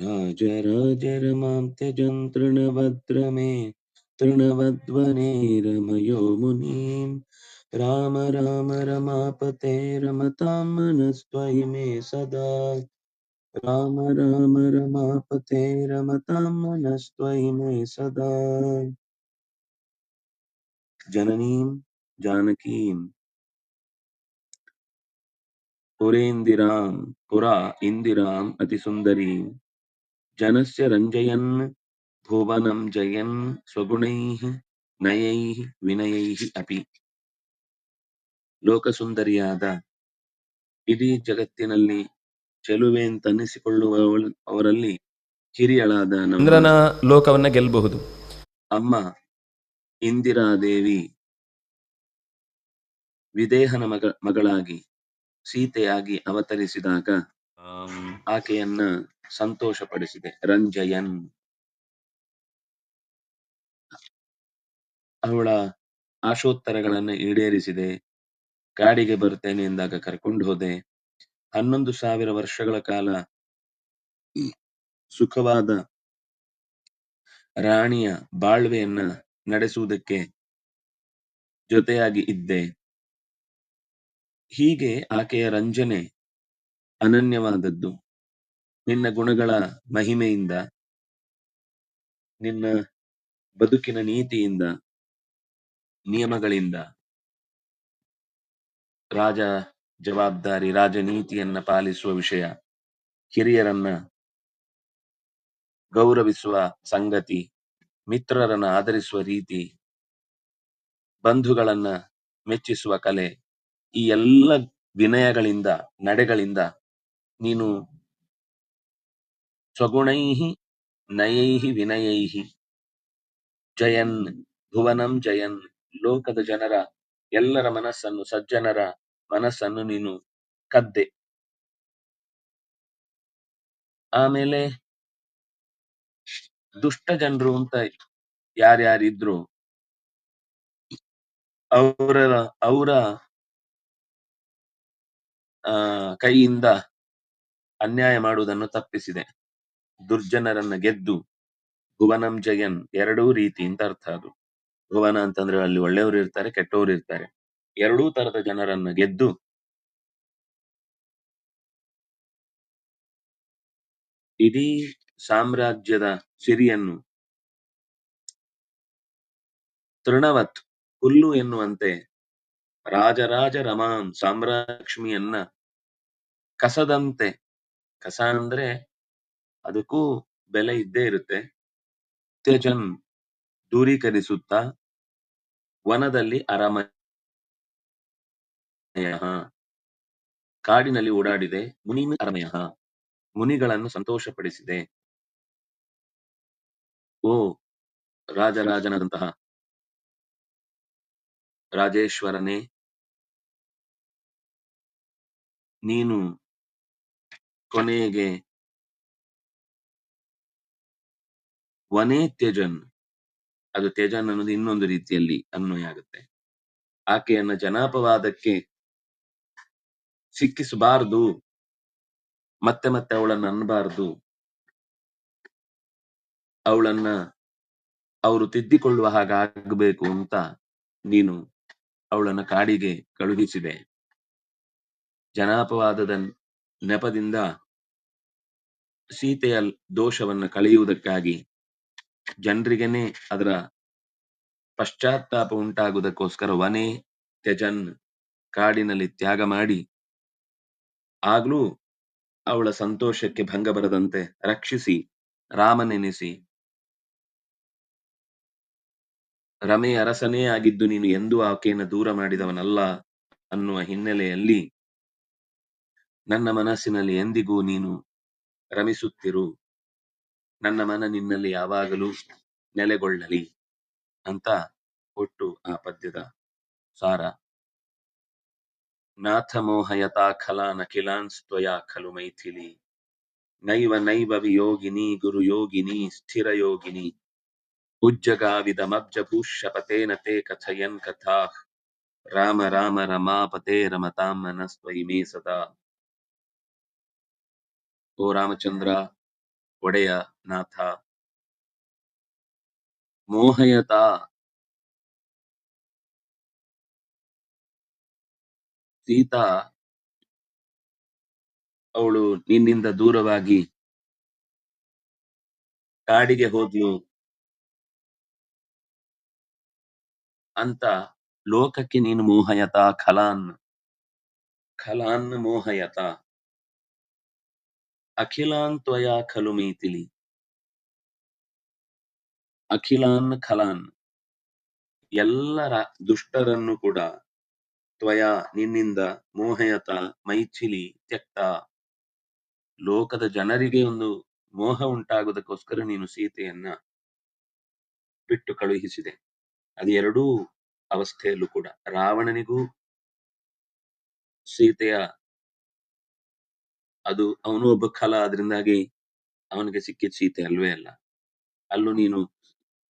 राज राज रमां त्यजन् तृणवद्र मे तृणवद्वने रमयो मुनीम् राम राम रमापते रमतां मनस्त्वयि मे सदा। राम राम रमापते रमतां मनस्त्वयि मे सदा। जननीं जानकीं पुरेन्दिरां पुरा इन्दिराम् अतिसुन्दरीं ಜನಸ್ಯ ರಂಜಯನ್ ಭುವನಂ ಜಯನ್ ಸ್ವಗುಣೈ ನಯೈ ವಿನಯೈ ಅಪಿ ಲೋಕಸುಂದರಿಯಾದ ಇಡೀ ಜಗತ್ತಿನಲ್ಲಿ ಚೆಲುವೆ ಅಂತನ್ನಿಸಿಕೊಳ್ಳುವ ಅವರಲ್ಲಿ ಕಿರಿಯಳಾದ ನಮ್ಮ ಲೋಕವನ್ನ ಗೆಲ್ಲಬಹುದು ಅಮ್ಮ ಇಂದಿರಾದೇವಿ ವಿದೇಹನ ಮಗ ಮಗಳಾಗಿ ಸೀತೆಯಾಗಿ ಅವತರಿಸಿದಾಗ ಆಕೆಯನ್ನ ಸಂತೋಷಪಡಿಸಿದೆ. ರಂಜಯನ್. ಅವಳ ಆಶೋತ್ತರಗಳನ್ನ ಈಡೇರಿಸಿದೆ. ಕಾಡಿಗೆ ಬರ್ತೇನೆ ಎಂದಾಗ ಕರ್ಕೊಂಡು ಹೋದೆ. ಹನ್ನೊಂದು ಸಾವಿರ ವರ್ಷಗಳ ಕಾಲ ಸುಖವಾದ ರಾಣಿಯ ಬಾಳ್ವೆಯನ್ನ ನಡೆಸುವುದಕ್ಕೆ ಜೊತೆಯಾಗಿ ಇದ್ದೆ. ಹೀಗೆ ಆಕೆಯ ರಂಜನೆ ಅನನ್ಯವಾದದ್ದು. ನಿನ್ನ ಗುಣಗಳ ಮಹಿಮೆಯಿಂದ, ನಿನ್ನ ಬದುಕಿನ ನೀತಿಯಿಂದ, ನಿಯಮಗಳಿಂದ, ರಾಜ ಜವಾಬ್ದಾರಿ ರಾಜನೀತಿಯನ್ನ ಪಾಲಿಸುವ ವಿಷಯ, ಹಿರಿಯರನ್ನ ಗೌರವಿಸುವ ಸಂಗತಿ, ಮಿತ್ರರನ್ನ ಆಧರಿಸುವ ರೀತಿ, ಬಂಧುಗಳನ್ನ ಮೆಚ್ಚಿಸುವ ಕಲೆ, ಈ ಎಲ್ಲ ವಿನಯಗಳಿಂದ, ನಡೆಗಳಿಂದ ನೀನು ಸ್ವಗುಣೈಃ ನಯೈಃ ವಿನಯೈಃ ಜಯನ್ ಭುವನಂ ಜಯನ್ ಲೋಕದ ಜನರ ಎಲ್ಲರ ಮನಸ್ಸನ್ನು ಸಜ್ಜನರ ಮನಸ್ಸನ್ನು ನೀನು ಕದ್ದೆ. ಆಮೇಲೆ ದುಷ್ಟ ಜನರು ಅಂತ ಯಾರ್ಯಾರಿದ್ರು ಅವರ ಅವರ ಕೈಯಿಂದ ಅನ್ಯಾಯ ಮಾಡುವುದನ್ನು ತಪ್ಪಿಸಿದೆ. ದುರ್ಜನರನ್ನ ಗೆದ್ದು ಭುವನಂ ಜಯನ್ ಎರಡೂ ರೀತಿ ಅಂತ ಅರ್ಥ ಅದು. ಭುವನ ಅಂತಂದ್ರೆ ಅಲ್ಲಿ ಒಳ್ಳೆಯವರು ಇರ್ತಾರೆ, ಕೆಟ್ಟವರು ಇರ್ತಾರೆ. ಎರಡೂ ತರದ ಜನರನ್ನ ಗೆದ್ದು ಇಡೀ ಸಾಮ್ರಾಜ್ಯದ ಸಿರಿಯನ್ನು ತೃಣವತ್ ಹುಲ್ಲು ಎನ್ನುವಂತೆ ರಾಜರಾಜ ರಮಾಂ ಸಾಮ್ರಾಲಕ್ಷ್ಮಿಯನ್ನ ಕಸದಂತೆ, ಕಸ ಅಂದ್ರೆ ಅದಕ್ಕೂ ಬೆಲೆ ಇದ್ದೇ ಇರುತ್ತೆ. ತ್ಯಜನ್ ದೂರೀಕರಿಸುತ್ತ ವನದಲ್ಲಿ ಅರಮನೆಯ ಕಾಡಿನಲ್ಲಿ ಓಡಾಡಿದೆ ಮುನಿ ಅರಮಯ ಮುನಿಗಳನ್ನು ಸಂತೋಷಪಡಿಸಿದೆ. ಓ ರಾಜರಾಜನಾದಂತಹ ರಾಜೇಶ್ವರನೇ. ನೀನು ಕೊನೆಗೆ ವನೇ ತ್ಯಜನ್. ಅದು ತ್ಯಜನ್ ಅನ್ನೋದು ಇನ್ನೊಂದು ರೀತಿಯಲ್ಲಿ ಅನ್ವಯ ಆಗುತ್ತೆ. ಆಕೆಯನ್ನ ಜನಾಪವಾದಕ್ಕೆ ಸಿಕ್ಕಿಸಬಾರದು. ಮತ್ತೆ ಮತ್ತೆ ಅವಳನ್ನ ಅನ್ನಬಾರದು ಅವಳನ್ನ ಅವರು ತಿದ್ದಿಕೊಳ್ಳುವ ಹಾಗಾಗಬೇಕು ಅಂತ ನೀನು ಅವಳನ್ನ ಕಾಡಿಗೆ ಕಳುಹಿಸಿದೆ ಜನಾಪವಾದದ ನೆಪದಿಂದ ಸೀತೆಯ ದೋಷವನ್ನು ಕಳೆಯುವುದಕ್ಕಾಗಿ ಜನರಿಗೆನೆ ಅದರ ಪಶ್ಚಾತ್ತಾಪ ಉಂಟಾಗುವುದಕ್ಕೋಸ್ಕರ ವನೆ ತ್ಯಜನ್ ಕಾಡಿನಲ್ಲಿ ತ್ಯಾಗ ಮಾಡಿ, ಆಗ್ಲೂ ಅವಳ ಸಂತೋಷಕ್ಕೆ ಭಂಗ ಬರದಂತೆ ರಕ್ಷಿಸಿ, ರಾಮನೆನಿಸಿ. ರಮೆ ಅರಸನೇ ಆಗಿದ್ದು ನೀನು ಎಂದೂ ಆಕೆಯನ್ನು ದೂರ ಮಾಡಿದವನಲ್ಲ ಅನ್ನುವ ಹಿನ್ನೆಲೆಯಲ್ಲಿ, ನನ್ನ ಮನಸ್ಸಿನಲ್ಲಿ ಎಂದಿಗೂ ನೀನು ರಮಿಸುತ್ತಿರು. ನನ್ನ ಮನ ನಿನ್ನಲ್ಲಿ ಯಾವಾಗಲೂ ನೆಲೆಗೊಳ್ಳಲಿ ಅಂತ ಒಟ್ಟು ಆ ಪದ್ಯದ ಸಾರ. ನಾಥ ಮೋಹಯತಾ ಖಲಾನ ಸ್ವಯಾ ಖಲು ಮೈಥಿಲಿ. ನೈವ ನೈವ ವಿಯೋಗಿನಿ ಗುರು ಯೋಗಿನಿ ಸ್ಥಿರ ಯೋಗಿನಿ. ಉಜ್ಜಗಾವಿದಮಬ್ಜಭೂಷ್ಯಪತೇನ ತೇ ಕಥಯನ್ ಕಥಾ. ರಾಮ ರಾಮ ರಮಾಪತೆ ರಮತಾಂ ಮನಸ್ತ್ವಯಿ ಮೇ ಸದಾ. ಓ ರಾಮಚಂದ್ರ ಒಡೆಯ ನಾಥ. ಮೋಹಯತ. ಸೀತಾ. ಅವಳು ನಿನ್ನಿಂದ ದೂರವಾಗಿ. ಕಾಡಿಗೆ ಹೋದ್ಲು. ಅಂತ ಲೋಕಕ್ಕೆ ನೀನು ಮೋಹಯತ, ಖಲಾನ್. ಖಲಾನ್ ಮೋಹಯತ. ಅಖಿಲಾನ್ ತ್ವಯಾ ಖಲು ಮೀತಿಲಿ. ಅಖಿಲಾನ್ ಖಲಾನ್. ಎಲ್ಲರ ದುಷ್ಟರನ್ನು ಕೂಡ ತ್ವಯ ನಿನ್ನಿಂದ ಮೋಹಯತ ಮೈಥಿಲಿ ತ್ಯಕ್ತ. ಲೋಕದ ಜನರಿಗೆ ಒಂದು ಮೋಹ ಉಂಟಾಗುವುದಕ್ಕೋಸ್ಕರ ನೀನು ಸೀತೆಯನ್ನ ಬಿಟ್ಟು ಕಳುಹಿಸಿದೆ. ಅದು ಎರಡೂ ಅವಸ್ಥೆಯಲ್ಲೂ ಕೂಡ ರಾವಣನಿಗೂ ಸೀತೆಯ ಅದು ಅವನು ಒಬ್ಬ ಕಾಲ ಅದರಿಂದಾಗಿ ಅವನಿಗೆ ಸಿಕ್ಕಿದ ಸೀತೆ ಅಲ್ವೇ ಅಲ್ಲ. ಅಲ್ಲೂ ನೀನು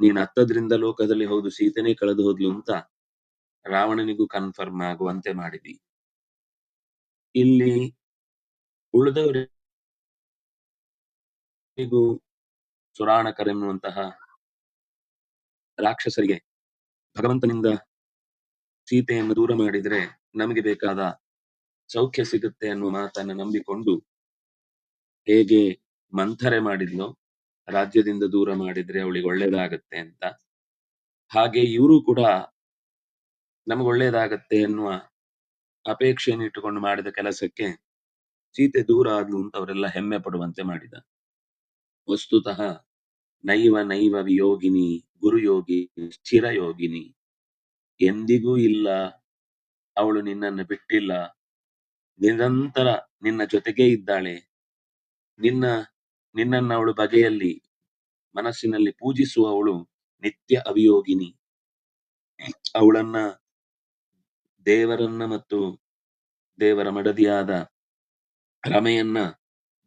ನೀನು ಹತ್ತದ್ರಿಂದ ಲೋಕದಲ್ಲಿ ಹೌದು, ಸೀತೆನೇ ಕಳೆದು ಹೋದ್ಲು ಅಂತ ರಾವಣನಿಗೂ ಕನ್ಫರ್ಮ್ ಆಗುವಂತೆ ಮಾಡಿದಿ. ಇಲ್ಲಿ ಉಳಿದವರಿಗೂ ಸುರಾಣಕರೆನ್ನುವಂತಹ ರಾಕ್ಷಸರಿಗೆ ಭಗವಂತನಿಂದ ಸೀತೆಯನ್ನು ದೂರ ಮಾಡಿದ್ರೆ ನಮಗೆ ಬೇಕಾದ ಸೌಖ್ಯ ಸಿಗುತ್ತೆ ಅನ್ನುವ ಮಾತನ್ನ ನಂಬಿಕೊಂಡು ಹೇಗೆ ಮಂಥರೆ ಮಾಡಿದ್ಲು ರಾಜ್ಯದಿಂದ ದೂರ ಮಾಡಿದ್ರೆ ಅವಳಿಗೆ ಒಳ್ಳೇದಾಗತ್ತೆ ಅಂತ, ಹಾಗೆ ಇವರು ಕೂಡ ನಮಗೆ ಒಳ್ಳೇದಾಗತ್ತೆ ಅನ್ನುವ ಅಪೇಕ್ಷೆಯನ್ನು ಇಟ್ಟುಕೊಂಡು ಮಾಡಿದ ಕೆಲಸಕ್ಕೆ ಸೀತೆ ದೂರ ಆದ್ಲು ಅಂತ ಅವರೆಲ್ಲ ಹೆಮ್ಮೆ ಪಡುವಂತೆ ಮಾಡಿದ. ವಸ್ತುತಃ ನೈವ ನೈವ ವಿಯೋಗಿನಿ, ಗುರುಯೋಗಿ ಸ್ಥಿರ ಯೋಗಿನಿ ಎಂದಿಗೂ ಇಲ್ಲ, ಅವಳು ನಿನ್ನನ್ನು ಬಿಟ್ಟಿಲ್ಲ ನಿರಂತರ ನಿನ್ನ ಜೊತೆಗೇ ಇದ್ದಾಳೆ. ನಿನ್ನ, ನಿನ್ನನ್ನ ಅವಳು ಬಗೆಯಲ್ಲಿ ಮನಸ್ಸಿನಲ್ಲಿ ಪೂಜಿಸುವವಳು ನಿತ್ಯ ಅವಿಯೋಗಿನಿ ಅವಳನ್ನ ದೇವರನ್ನ ಮತ್ತು ದೇವರ ಮಡದಿಯಾದ ರಮೆಯನ್ನ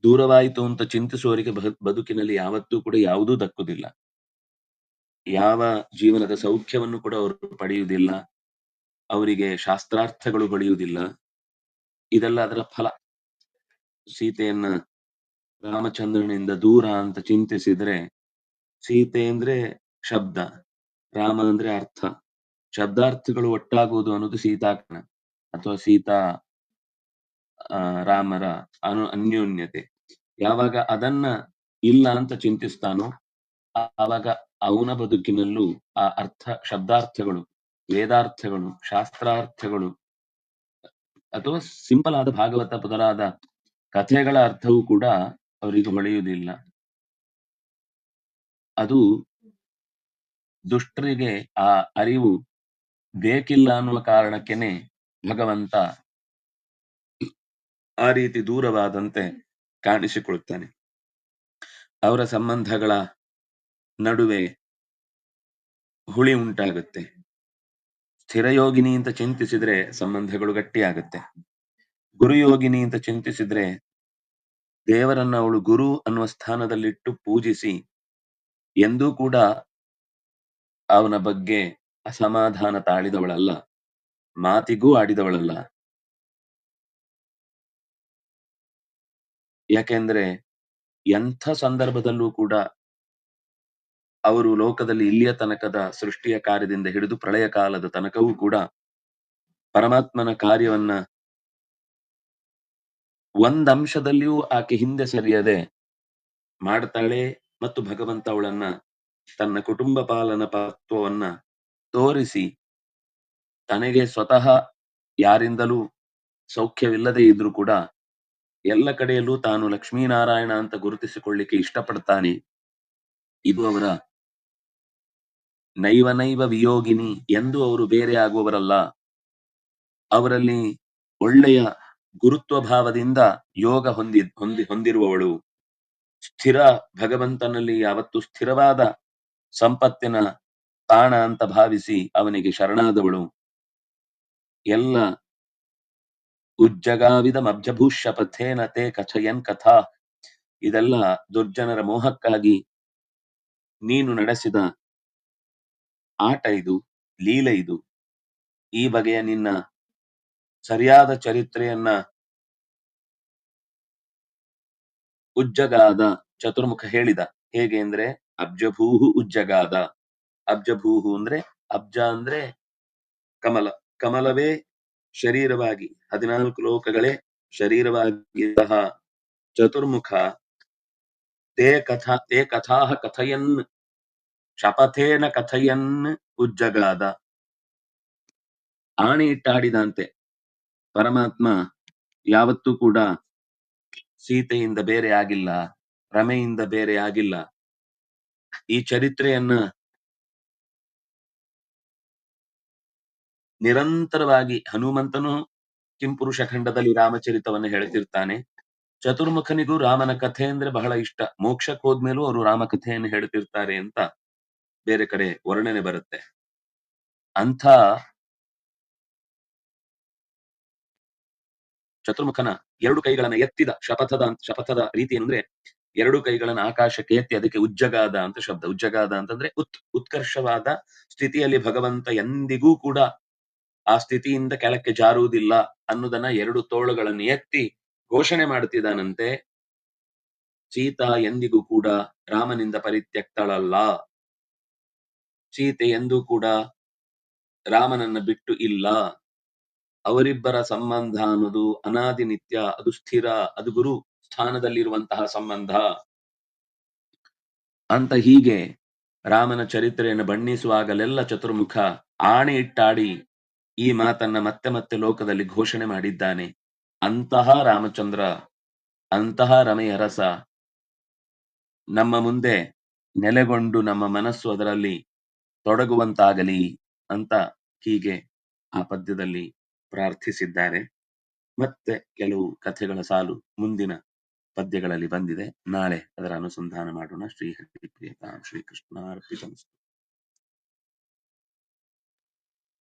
ದೂರವಾಯಿತು ಅಂತ ಚಿಂತಿಸುವವರಿಗೆ ಬದುಕಿನಲ್ಲಿ ಯಾವತ್ತೂ ಕೂಡ ಯಾವುದೂ ದಕ್ಕುದಿಲ್ಲ. ಯಾವ ಜೀವನದ ಸೌಖ್ಯವನ್ನು ಕೂಡ ಅವರು ಪಡೆಯುವುದಿಲ್ಲ. ಅವರಿಗೆ ಶಾಸ್ತ್ರಾರ್ಥಗಳು ಪಡೆಯುವುದಿಲ್ಲ ಇದೆಲ್ಲ ಅದರ ಫಲ. ಸೀತೆಯನ್ನ ರಾಮಚಂದ್ರನಿಂದ ದೂರ ಅಂತ ಚಿಂತಿಸಿದ್ರೆ ಸೀತೆ ಅಂದ್ರೆ ಶಬ್ದ ರಾಮ ಅಂದ್ರೆ ಅರ್ಥ. ಶಬ್ದಾರ್ಥಗಳು ಒಟ್ಟಾಗುವುದು ಅನ್ನೋದು ಸೀತಾಕರಣ ಅಥವಾ ಸೀತಾ ಆ, ರಾಮರ ಅನು ಅನ್ಯೋನ್ಯತೆ. ಯಾವಾಗ ಅದನ್ನ ಇಲ್ಲ ಅಂತ ಚಿಂತಿಸ್ತಾನೋ ಆವಾಗ ಅವನ ಬದುಕಿನಲ್ಲೂ ಆ ಅರ್ಥ ಶಬ್ದಾರ್ಥಗಳು ವೇದಾರ್ಥಗಳು ಶಾಸ್ತ್ರಾರ್ಥಗಳು ಅಥವಾ ಸಿಂಪಲ್ ಆದ ಭಾಗವತ ಪದರಾದ ಕಥೆಗಳ ಅರ್ಥವೂ ಕೂಡ ಅವರಿಗೆ ಹೊಳೆಯುವುದಿಲ್ಲ ಅದು ದುಷ್ಟರಿಗೆ ಆ ಅರಿವು ಬೇಕಿಲ್ಲ ಅನ್ನುವ ಕಾರಣಕ್ಕೇನೆ ಭಗವಂತ ಆ ರೀತಿ ದೂರವಾದಂತೆ ಕಾಣಿಸಿಕೊಳ್ಳುತ್ತಾನೆ. ಅವರ ಸಂಬಂಧಗಳ ನಡುವೆ ಹುಳಿ ಉಂಟಾಗುತ್ತೆ. ಸ್ಥಿರಯೋಗಿನಿ ಅಂತ ಚಿಂತಿಸಿದ್ರೆ ಸಂಬಂಧಗಳು ಗಟ್ಟಿಯಾಗುತ್ತೆ. ಗುರುಯೋಗಿನಿ ಅಂತ ಚಿಂತಿಸಿದ್ರೆ ದೇವರನ್ನ ಅವಳು ಗುರು ಅನ್ನುವ ಸ್ಥಾನದಲ್ಲಿಟ್ಟು ಪೂಜಿಸಿ ಎಂದೂ ಕೂಡ ಅವನ ಬಗ್ಗೆ ಅಸಮಾಧಾನ ತಾಳಿದವಳಲ್ಲ. ಮಾತಿಗೂ ಆಡಿದವಳಲ್ಲ. ಯಾಕೆಂದ್ರೆ ಎಂಥ ಸಂದರ್ಭದಲ್ಲೂ ಕೂಡ ಅವರು ಲೋಕದಲ್ಲಿ ಇಲ್ಲಿಯ ತನಕದ ಸೃಷ್ಟಿಯ ಕಾರ್ಯದಿಂದ ಹಿಡಿದು ಪ್ರಳಯ ಕಾಲದ ತನಕವೂ ಕೂಡ ಪರಮಾತ್ಮನ ಕಾರ್ಯವನ್ನ ಒಂದಂಶದಲ್ಲಿಯೂ ಆಕೆ ಹಿಂದೆ ಸರಿಯದೆ ಮಾಡ್ತಾಳೆ ಮತ್ತು ಭಗವಂತ ಅವಳನ್ನ ತನ್ನ ಕುಟುಂಬ ಪಾಲನ ತತ್ವವನ್ನ ತೋರಿಸಿ ತನಗೆ ಸ್ವತಃ ಯಾರಿಂದಲೂ ಸೌಖ್ಯವಿಲ್ಲದೆ ಇದ್ರೂ ಕೂಡ ಎಲ್ಲ ಕಡೆಯಲ್ಲೂ ತಾನು ಲಕ್ಷ್ಮೀನಾರಾಯಣ ಅಂತ ಗುರುತಿಸಿಕೊಳ್ಳಿಕ್ಕೆ ಇಷ್ಟಪಡ್ತಾನೆ. ಇದು ಅವರ ನೈವ ನೈವ ವಿಯೋಗಿನಿ ಎಂದು ಅವರು ಬೇರೆ ಆಗುವವರಲ್ಲ. ಅವರಲ್ಲಿ ಒಳ್ಳೆಯ ಗುರುತ್ವ ಭಾವದಿಂದ ಯೋಗ ಹೊಂದಿ ಹೊಂದಿ, ಹೊಂದಿರುವವಳು. ಸ್ಥಿರ ಭಗವಂತನಲ್ಲಿ ಯಾವತ್ತು ಸ್ಥಿರವಾದ ಸಂಪತ್ತಿನ ತಾಣ ಅಂತ ಭಾವಿಸಿ ಅವನಿಗೆ ಶರಣಾದವಳು. ಎಲ್ಲ ಉಜ್ಜಗಾವಿದಮಬ್ಜಭೂಷ್ಯ ಪಥೇನ ತೇ ಕಥಯನ್ ಕಥಾ. ಇದೆಲ್ಲ ದುರ್ಜನರ ಮೋಹಕ್ಕಾಗಿ ನೀನು ನಡೆಸಿದ ಆಟ ಇದು ಲೀಲೆ ಇದು ಈ ಬಗೆಯ ನಿನ್ನ ಸರಿಯಾದ ಚರಿತ್ರೆಯನ್ನ ಉಜ್ಜಗಾದ ಚತುರ್ಮುಖ ಹೇಳಿದ. ಹೇಗೆ ಅಂದ್ರೆ, ಅಬ್ಜಭೂಹು ಉಜ್ಜಗಾದ. ಅಬ್ಜಭೂಹು ಅಂದ್ರೆ ಅಬ್ಜ ಅಂದ್ರೆ ಕಮಲ. ಕಮಲವೇ ಶರೀರವಾಗಿ, ಹದಿನಾಲ್ಕು ಲೋಕಗಳೇ ಶರೀರವಾಗಿದ್ದ ಚತುರ್ಮುಖ ತೇ ಕಥಾ ತೇ ಕಥಾ ಕಥಯನ್ ಶಪಥೇನ ಕಥಯನ್ ಉಜ್ಜಗಾದ ಆಣೆ ಇಟ್ಟಾಡಿದಂತೆ ಪರಮಾತ್ಮ ಯಾವತ್ತೂ ಕೂಡ ಸೀತೆಯಿಂದ ಬೇರೆ ಆಗಿಲ್ಲ ರಮೆಯಿಂದ ಬೇರೆ ಆಗಿಲ್ಲ. ಈ ಚರಿತ್ರೆಯನ್ನ ನಿರಂತರವಾಗಿ ಹನುಮಂತನು ಕಿಂಪುರುಷ ಖಂಡದಲ್ಲಿ ರಾಮಚರಿತವನ್ನು ಹೇಳ್ತಿರ್ತಾನೆ. ಚತುರ್ಮುಖನಿಗೂ ರಾಮನ ಕಥೆ ಅಂದ್ರೆ ಬಹಳ ಇಷ್ಟ. ಮೋಕ್ಷಕ್ಕೆ ಹೋದ್ಮೇಲೂ ಅವರು ರಾಮ ಕಥೆಯನ್ನು ಹೇಳ್ತಿರ್ತಾರೆ ಅಂತ. ಬೇರೆ ಕಡೆ ವರ್ಣನೆ ಬರುತ್ತೆ. ಅಂಥ ಚತುರ್ಮುಖನ ಎರಡು ಕೈಗಳನ್ನ ಎತ್ತಿದ ಶಪಥದ ಶಪಥದ ರೀತಿ ಅಂದ್ರೆ ಎರಡು ಕೈಗಳನ್ನ ಆಕಾಶಕ್ಕೆ ಎತ್ತಿ ಅದಕ್ಕೆ ಉಜ್ಜಗಾದ ಅಂತ ಶಬ್ದ. ಉಜ್ಜಗಾದ ಅಂತಂದ್ರೆ ಉತ್, ಉತ್ಕರ್ಷವಾದ ಸ್ಥಿತಿಯಲ್ಲಿ ಭಗವಂತ ಎಂದಿಗೂ ಕೂಡ ಆ ಸ್ಥಿತಿಯಿಂದ ಕೆಳಕ್ಕೆ ಜಾರುವುದಿಲ್ಲ ಅನ್ನೋದನ್ನ ಎರಡು ತೋಳುಗಳನ್ನು ಎತ್ತಿ ಘೋಷಣೆ ಮಾಡ್ತಿದ್ದಾನಂತೆ. ಸೀತಾ ಎಂದಿಗೂ ಕೂಡ ರಾಮನಿಂದ ಪರಿತ್ಯಕ್ತಳಲ್ಲ. ಸೀತೆ ಎಂದೂ ಕೂಡ ರಾಮನನ್ನ ಬಿಟ್ಟು ಇಲ್ಲ. ಅವರಿಬ್ಬರ ಸಂಬಂಧ ಅನ್ನೋದು ಅನಾದಿ ನಿತ್ಯ, ಅದು ಸ್ಥಿರ, ಅದು ಗುರು ಸ್ಥಾನದಲ್ಲಿರುವಂತಹ ಸಂಬಂಧ. ಅಂತ ಹೀಗೆ ರಾಮನ ಚರಿತ್ರೆಯನ್ನು ಬಣ್ಣಿಸುವಾಗಲೆಲ್ಲ ಚತುರ್ಮುಖ ಆಣೆ ಇಟ್ಟಾಡಿ ಈ ಮಾತನ್ನ ಮತ್ತೆ ಮತ್ತೆ ಲೋಕದಲ್ಲಿ ಘೋಷಣೆ ಮಾಡಿದ್ದಾನೆ. ಅಂತಹ ರಾಮಚಂದ್ರ, ಅಂತಹ ರಮೆಯ ರಸ ನಮ್ಮ ಮುಂದೆ ನೆಲೆಗೊಂಡು ನಮ್ಮ ಮನಸ್ಸು ಅದರಲ್ಲಿ ತೊಡಗುವಂತಾಗಲಿ ಅಂತ ಹೀಗೆ ಆ ಪದ್ಯದಲ್ಲಿ ಪ್ರಾರ್ಥಿಸಿದ್ದಾರೆ. ಮತ್ತೆ ಕೆಲವು ಕಥೆಗಳ ಸಾಲು ಮುಂದಿನ ಪದ್ಯಗಳಲ್ಲಿ ಬಂದಿದೆ. ನಾಳೆ ಅದರ ಅನುಸಂಧಾನ ಮಾಡೋಣ. ಶ್ರೀ ಹರಿ ಪ್ರಿಯತಾಂ ಶ್ರೀ ಕೃಷ್ಣ